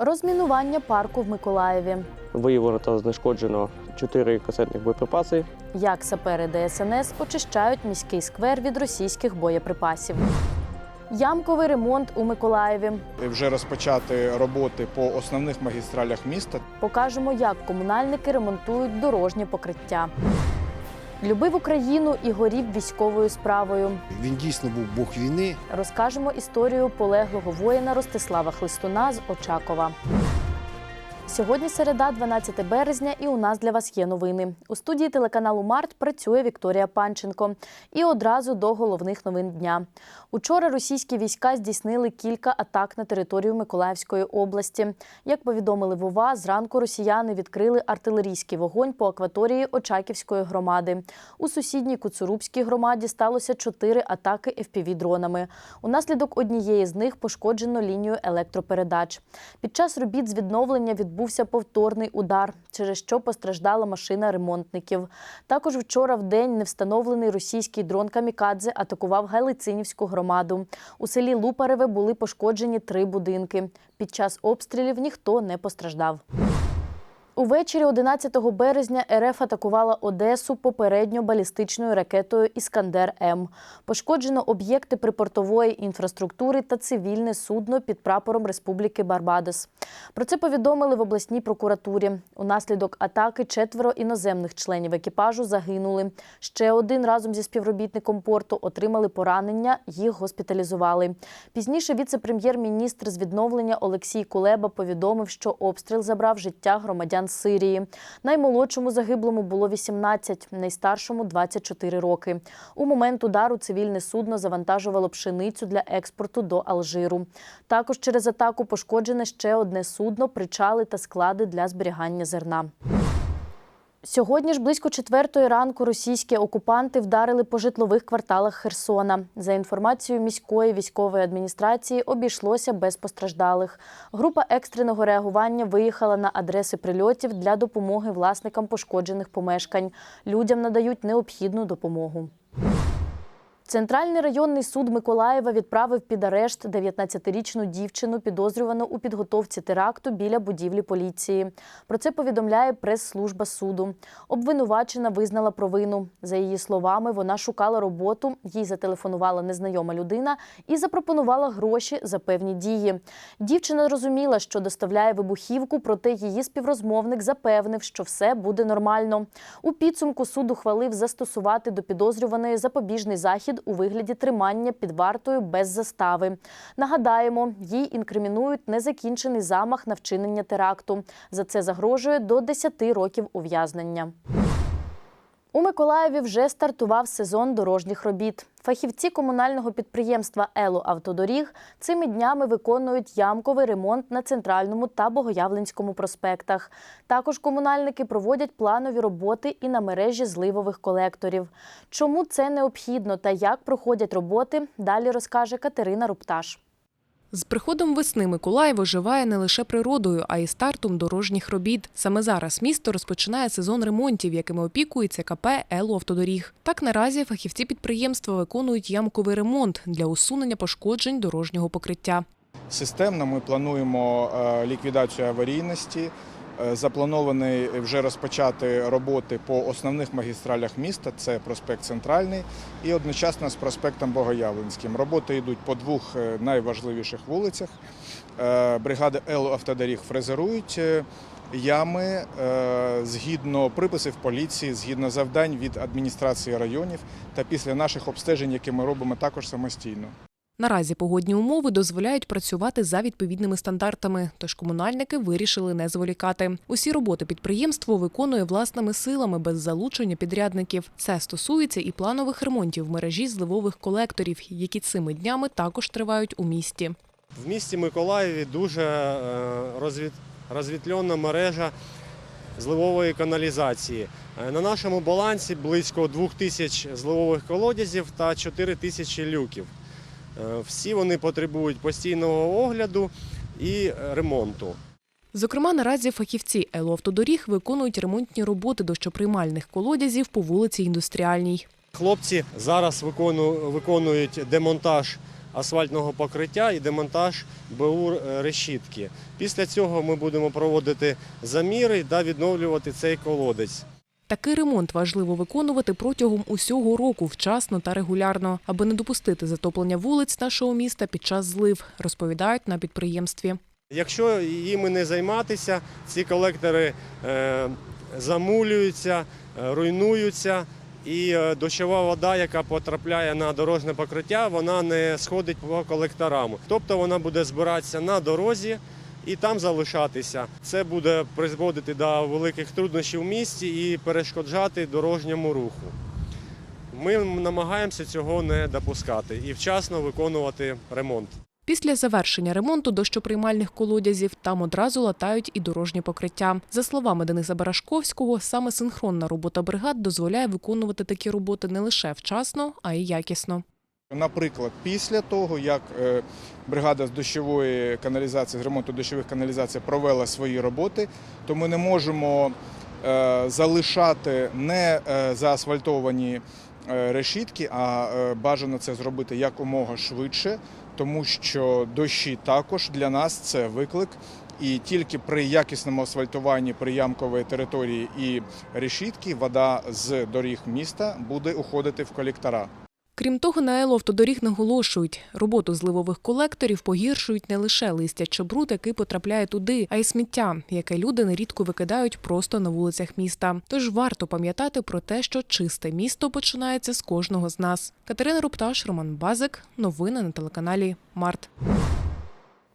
Розмінування парку в Миколаєві. Виявлено та знешкоджено 4 касетних боєприпаси. Як сапери ДСНС очищають міський сквер від російських боєприпасів. Ямковий ремонт у Миколаєві. вже розпочати роботи по основних магістралях міста. Покажемо, як комунальники ремонтують дорожнє покриття. Любив Україну і горів військовою справою. Він дійсно був Бог війни. Розкажемо історію полеглого воїна Ростислава Хлистуна з Очакова. Сьогодні середа, 12 березня, і у нас для вас є новини. У студії телеканалу Март працює Вікторія Панченко. І одразу до головних новин дня. Учора російські війська здійснили кілька атак на територію Миколаївської області. Як повідомили в ОВА, зранку росіяни відкрили артилерійський вогонь по акваторії Очаківської громади. У сусідній Куцурубській громаді сталося чотири атаки FPV-дронами. Унаслідок однієї з них пошкоджено лінію електропередач. Під час робіт з відновлення відбувся повторний удар, через що постраждала машина ремонтників. Також вчора в день невстановлений російський дрон Камікадзе атакував Галицинівську громаду. У селі Лупареве були пошкоджені три будинки. Під час обстрілів ніхто не постраждав. Увечері 11 березня РФ атакувала Одесу попередньо балістичною ракетою Іскандер М. Пошкоджено об'єкти припортової інфраструктури та цивільне судно під прапором Республіки Барбадос. Про це повідомили в обласній прокуратурі. Унаслідок атаки четверо іноземних членів екіпажу загинули. Ще один разом зі співробітником порту отримали поранення, їх госпіталізували. Пізніше віце-прем'єр-міністр з відновлення Олексій Кулеба повідомив, що обстріл забрав життя громадян Сирії. Наймолодшому загиблому було 18, найстаршому 24 роки. У момент удару цивільне судно завантажувало пшеницю для експорту до Алжиру. Також через атаку пошкоджене ще одне судно, причали та склади для зберігання зерна. Сьогодні ж близько четвертої ранку російські окупанти вдарили по житлових кварталах Херсона. За інформацією міської військової адміністрації, обійшлося без постраждалих. Група екстреного реагування виїхала на адреси прильотів для допомоги власникам пошкоджених помешкань. Людям надають необхідну допомогу. Центральний районний суд Миколаєва відправив під арешт 19-річну дівчину, підозрювану у підготовці теракту біля будівлі поліції. Про це повідомляє прес-служба суду. Обвинувачена визнала провину. За її словами, вона шукала роботу, їй зателефонувала незнайома людина і запропонувала гроші за певні дії. Дівчина розуміла, що доставляє вибухівку, проте її співрозмовник запевнив, що все буде нормально. У підсумку суд ухвалив застосувати до підозрюваної запобіжний захід у вигляді тримання під вартою без застави. Нагадаємо, їй інкримінують незакінчений замах на вчинення теракту. За це загрожує до 10 років ув'язнення. У Миколаєві вже стартував сезон дорожніх робіт. Фахівці комунального підприємства Ело Автодоріг цими днями виконують ямковий ремонт на центральному та Богоявленському проспектах. Також комунальники проводять планові роботи і на мережі зливових колекторів. Чому це необхідно та як проходять роботи, далі розкаже Катерина Рупташ. З приходом весни Миколаїв оживає не лише природою, а й стартом дорожніх робіт. Саме зараз місто розпочинає сезон ремонтів, якими опікується КП «Ело Автодоріг». Так наразі фахівці підприємства виконують ямковий ремонт для усунення пошкоджень дорожнього покриття. Системно ми плануємо е, ліквідацію аварійності. Е, Заплановані вже розпочати роботи по основних магістралях міста. Це проспект Центральний і одночасно з проспектом Богоявленським. Роботи йдуть по двох е, найважливіших вулицях. Е, Бригади Ел Автодоріг фрезерують ями згідно приписів поліції, згідно завдань від адміністрації районів та після наших обстежень, які ми робимо також самостійно. Наразі погодні умови дозволяють працювати за відповідними стандартами, тож комунальники вирішили не зволікати. Усі роботи підприємство виконує власними силами без залучення підрядників. Це стосується і планових ремонтів мережі зливових колекторів, які цими днями також тривають у місті. В місті Миколаєві дуже е, розвіт, розвітлена мережа зливової каналізації. Е, На нашому балансі близько 2 тисяч зливових колодязів та 4 тисячі люків. Е, Всі вони потребують постійного огляду і ремонту. Зокрема, наразі фахівці «Елоавтодоріг» виконують ремонтні роботи дощоприймальних колодязів по вулиці Індустріальній. Хлопці зараз виконують демонтаж асфальтного покриття і демонтаж БУ решітки. Після цього ми будемо проводити заміри та відновлювати цей колодець. Такий ремонт важливо виконувати протягом усього року вчасно та регулярно, аби не допустити затоплення вулиць нашого міста під час злив, розповідають на підприємстві. Якщо їми не займатися, ці колектори е, замулюються, е, руйнуються, і е, дощова вода, яка потрапляє на дорожне покриття, вона не сходить по колекторам. Тобто вона буде збиратися на дорозі і там залишатися. Це буде призводити до великих труднощів в місті і перешкоджати дорожньому руху. Ми намагаємося цього не допускати і вчасно виконувати ремонт. Після завершення ремонту дощоприймальних колодязів там одразу латають і дорожні покриття. За словами Дениса Барашковського, саме синхронна робота бригад дозволяє виконувати такі роботи не лише вчасно, а й якісно. Наприклад, після того, як е, бригада з дощової каналізації, з ремонту дощових каналізацій провела свої роботи, то ми не можемо е, залишати не е, заасфальтовані решітки, а бажано це зробити якомога швидше, тому що дощі також для нас це виклик. І тільки при якісному асфальтуванні приямкової території і решітки вода з доріг міста буде уходити в колектора. Крім того, на ЕЛО наголошують, роботу зливових колекторів погіршують не лише листя чи бруд, який потрапляє туди, а й сміття, яке люди нерідко викидають просто на вулицях міста. Тож варто пам'ятати про те, що чисте місто починається з кожного з нас. Катерина Рупташ, Роман Базик. Новини на телеканалі Март.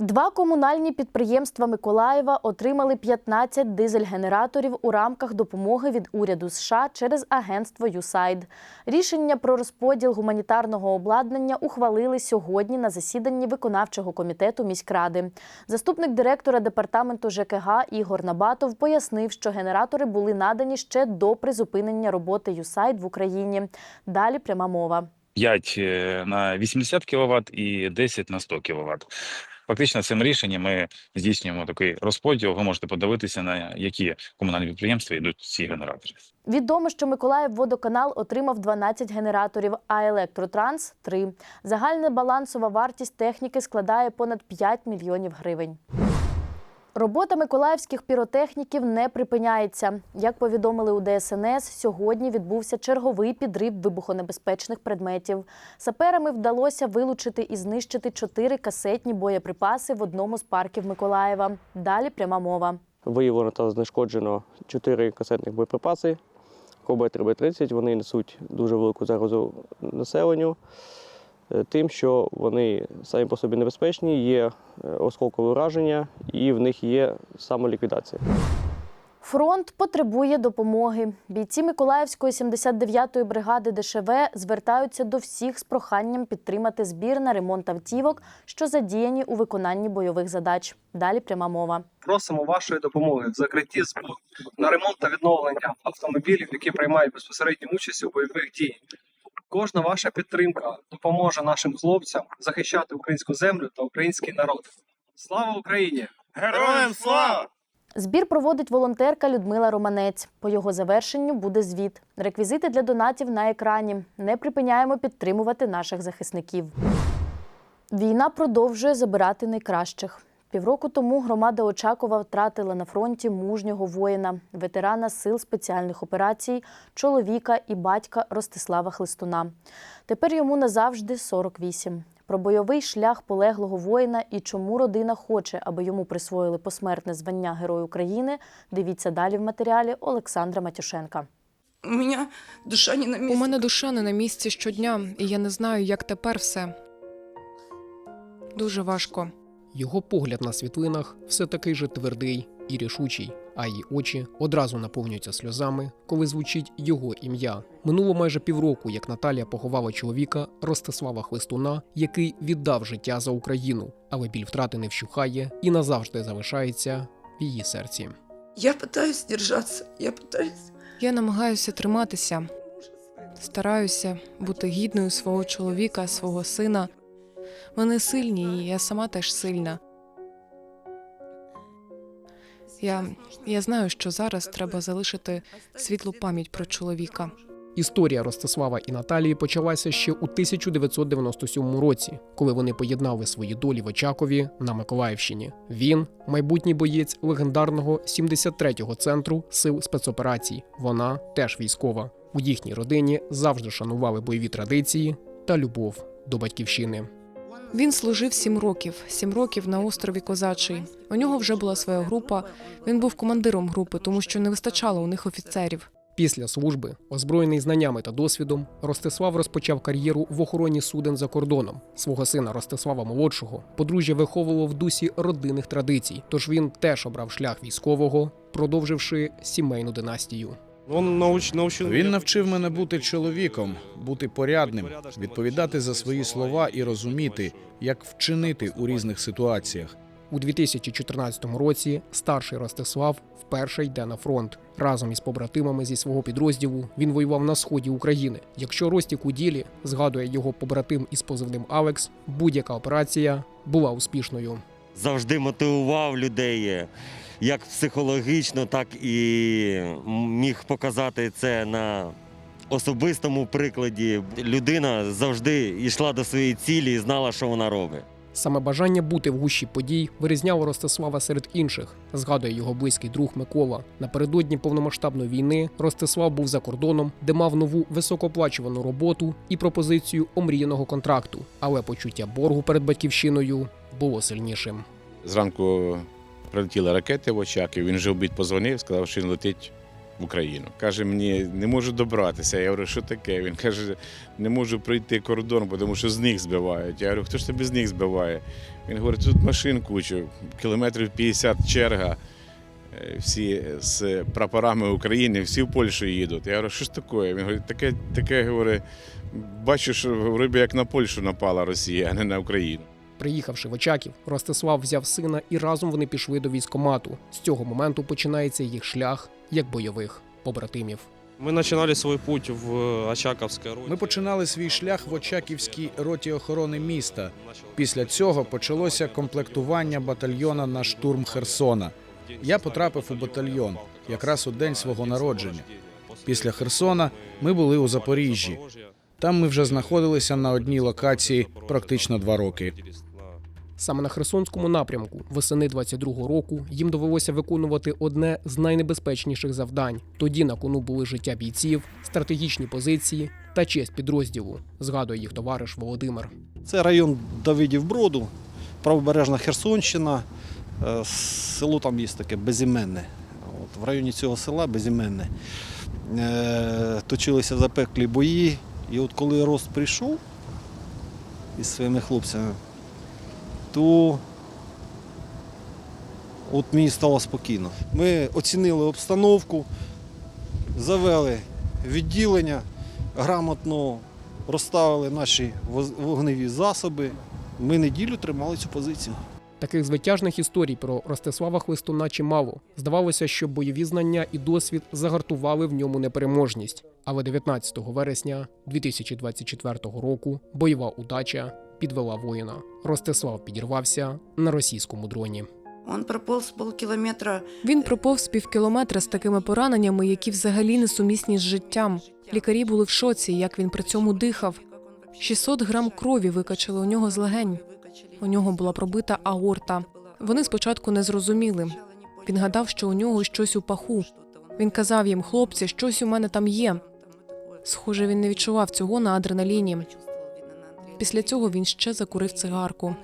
Два комунальні підприємства Миколаєва отримали 15 дизель-генераторів у рамках допомоги від уряду США через агентство USAID. Рішення про розподіл гуманітарного обладнання ухвалили сьогодні на засіданні виконавчого комітету міськради. Заступник директора департаменту ЖКГ Ігор Набатов пояснив, що генератори були надані ще до призупинення роботи USAID в Україні. Далі пряма мова. 5 е, на 80 кВт і 10 на 100 кВт. Фактично, цим рішенням ми здійснюємо такий розподіл. Ви можете подивитися, на які комунальні підприємства йдуть ці генератори. Відомо, що Миколаїв водоканал отримав 12 генераторів, а Електротранс 3. Загальна балансова вартість техніки складає понад 5 мільйонів гривень. Робота миколаївських піротехніків не припиняється. Як повідомили у ДСНС, сьогодні відбувся черговий підрив вибухонебезпечних предметів. Саперами вдалося вилучити і знищити чотири касетні боєприпаси в одному з парків Миколаєва. Далі пряма мова. Виявлено та знешкоджено 4 касетних боєприпаси КБ-3Б-30. Вони несуть дуже велику загрозу населенню, тим, що вони самі по собі небезпечні, є е, осколкове ураження і в них є самоліквідація. Фронт потребує допомоги. Бійці Миколаївської 79-ї бригади ДШВ звертаються до всіх з проханням підтримати збір на ремонт автівок, що задіяні у виконанні бойових задач. Далі пряма мова. Просимо вашої допомоги в закритті збору на ремонт та відновлення автомобілів, які приймають безпосередню участь у бойових діях. Кожна ваша підтримка допоможе нашим хлопцям захищати українську землю та український народ. Слава Україні! Героям слава! Збір проводить волонтерка Людмила Романець. По його завершенню буде звіт. Реквізити для донатів на екрані. Не припиняємо підтримувати наших захисників. Війна продовжує забирати найкращих. Півроку тому громада Очакова втратила на фронті мужнього воїна, ветерана сил спеціальних операцій, чоловіка і батька Ростислава Хлистуна. Тепер йому назавжди 48. Про бойовий шлях полеглого воїна і чому родина хоче, аби йому присвоїли посмертне звання Герой України. Дивіться далі в матеріалі Олександра Матюшенка. У меня душа не на месте. У мене душа не на місці щодня, і я не знаю, як тепер все. Дуже важко. Його погляд на світлинах все такий же твердий і рішучий, а її очі одразу наповнюються сльозами, коли звучить його ім'я. Минуло майже півроку, як Наталія поховала чоловіка Ростислава Хлистуна, який віддав життя за Україну, але біль втрати не вщухає і назавжди залишається в її серці. Я пытаюсь держаться, я пытаюсь... Я намагаюся триматися, стараюся бути гідною свого чоловіка, свого сина. Вони сильні, і я сама теж сильна. Я, я знаю, що зараз треба залишити світлу пам'ять про чоловіка. Історія Ростислава і Наталії почалася ще у 1997 році, коли вони поєднали свої долі в Очакові на Миколаївщині. Він майбутній боєць легендарного 73-го центру сил спецоперацій. Вона теж військова. У їхній родині завжди шанували бойові традиції та любов до батьківщини. Він служив сім років, сім років на острові Козачий. У нього вже була своя група. Він був командиром групи, тому що не вистачало у них офіцерів. Після служби, озброєний знаннями та досвідом, Ростислав розпочав кар'єру в охороні суден за кордоном. Свого сина Ростислава молодшого подружжя виховувало в дусі родинних традицій. Тож він теж обрав шлях військового, продовживши сімейну династію. Він навчив мене бути чоловіком, бути порядним, відповідати за свої слова і розуміти, як вчинити у різних ситуаціях. У 2014 році старший Ростислав вперше йде на фронт. Разом із побратимами зі свого підрозділу він воював на сході України. Якщо Ростік у ділі згадує його побратим із позивним Алекс, будь-яка операція була успішною. завжди мотивував людей як психологічно, так і міг показати це на особистому прикладі. Людина завжди йшла до своєї цілі і знала, що вона робить. Саме бажання бути в гущі подій вирізняло Ростислава серед інших. Згадує його близький друг Микола. Напередодні повномасштабної війни Ростислав був за кордоном, де мав нову високооплачувану роботу і пропозицію омріяного контракту. Але почуття боргу перед батьківщиною було сильнішим. Зранку прилетіли ракети в Очаків. Він вже обід позвонив, сказав, що він летить в Україну. Каже, мені не можу добратися. Я говорю, що таке? Він каже, не можу пройти кордон, тому що з них збивають. Я говорю, хто ж тебе з них збиває? Він говорить, тут машин кучу, кілометрів 50 черга. е, Всі з прапорами України, всі в Польщу їдуть. Я говорю, що ж таке? Він говорить, таке, таке говорить, бачу, що риба як на Польщу напала Росія, а не на Україну. Приїхавши в Очаків, Ростислав взяв сина і разом вони пішли до військомату. З цього моменту починається їх шлях як бойових побратимів. Ми починали свій путь в Очаковській роті. Ми починали свій шлях в Очаківській роті охорони міста. Після цього почалося комплектування батальйона на штурм Херсона. Я потрапив у батальйон якраз у день свого народження. Після Херсона ми були у Запоріжжі. Там ми вже знаходилися на одній локації практично два роки. Саме на Херсонському напрямку восени 22-го року їм довелося виконувати одне з найнебезпечніших завдань. Тоді на кону були життя бійців, стратегічні позиції та честь підрозділу. Згадує їх товариш Володимир. Це район Давидів Броду, правобережна Херсонщина. Е, Село там є таке безіменне. От, в районі цього села безіменне. Е, Точилися запеклі бої. І от коли Рост прийшов із своїми хлопцями, то от мені стало спокійно. Ми оцінили обстановку, завели відділення, грамотно розставили наші вогневі засоби. Ми неділю тримали цю позицію. Таких звитяжних історій про Ростислава Хлистуна чимало. Здавалося, що бойові знання і досвід загартували в ньому непереможність. Але 19 вересня 2024 року бойова удача підвела воїна. Ростислав підірвався на російському дроні. Он прополз полкилометра. Він проповз півкілометра з такими пораненнями, які взагалі несумісні з життям. Лікарі були в шоці, як він при цьому дихав. 600 грам крові викачали у нього з легень. У нього була пробита аорта. Вони спочатку не зрозуміли. Він гадав, що у нього щось у паху. Він казав їм, хлопці, щось у мене там є. Схоже, він не відчував цього на адреналіні. Після цього він ще закурив цигарку.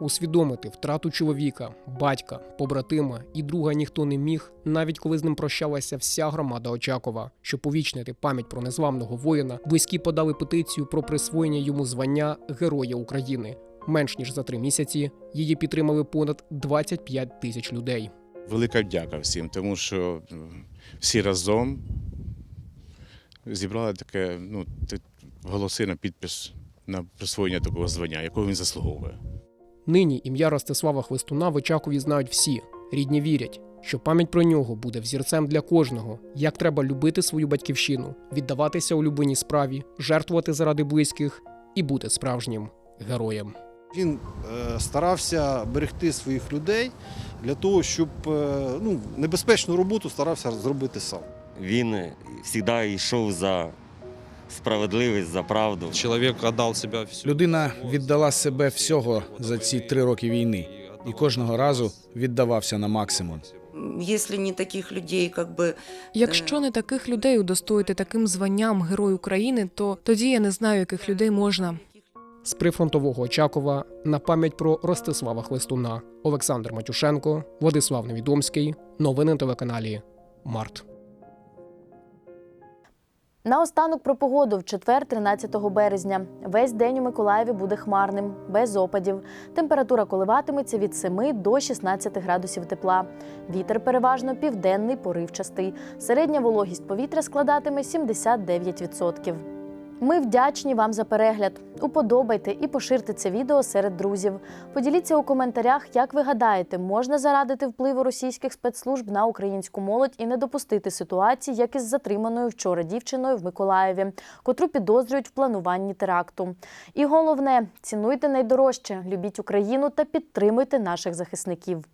Усвідомити втрату чоловіка, батька, побратима і друга ніхто не міг, навіть коли з ним прощалася вся громада Очакова. Щоб повічнити пам'ять про незламного воїна, близькі подали петицію про присвоєння йому звання Героя України. Менш ніж за три місяці її підтримали понад 25 тисяч людей. Велика вдяка всім, тому що всі разом зібрали таке ну, голоси на підпис на присвоєння такого звання, якого він заслуговує. Нині ім'я Ростислава Хвистуна в Очакові знають всі. Рідні вірять, що пам'ять про нього буде взірцем для кожного, як треба любити свою батьківщину, віддаватися улюбленій справі, жертвувати заради близьких і бути справжнім героєм. Він е, старався берегти своїх людей для того, щоб е, ну, небезпечну роботу старався зробити сам. Він завжди йшов за справедливість, за правду. Чоловік віддав себе всю. Людина віддала себе всього за ці три роки війни і кожного разу віддавався на максимум. Если не таких людей, как бы Якщо не таких людей удостоїти таким званням Герой України, то тоді я не знаю, яких людей можна. З прифронтового Очакова на пам'ять про Ростислава Хлистуна Олександр Матюшенко, Владислав Невідомський. Новини на телеканалі Март. Наостанок про погоду в четвер, 13 березня. Весь день у Миколаєві буде хмарним, без опадів. Температура коливатиметься від 7 до 16 градусів тепла. Вітер переважно південний, поривчастий. Середня вологість повітря складатиме 79%. Ми вдячні вам за перегляд. Уподобайте і поширте це відео серед друзів. Поділіться у коментарях, як ви гадаєте, можна зарадити впливу російських спецслужб на українську молодь і не допустити ситуації, як із затриманою вчора дівчиною в Миколаєві, котру підозрюють в плануванні теракту. І головне, цінуйте найдорожче, любіть Україну та підтримуйте наших захисників.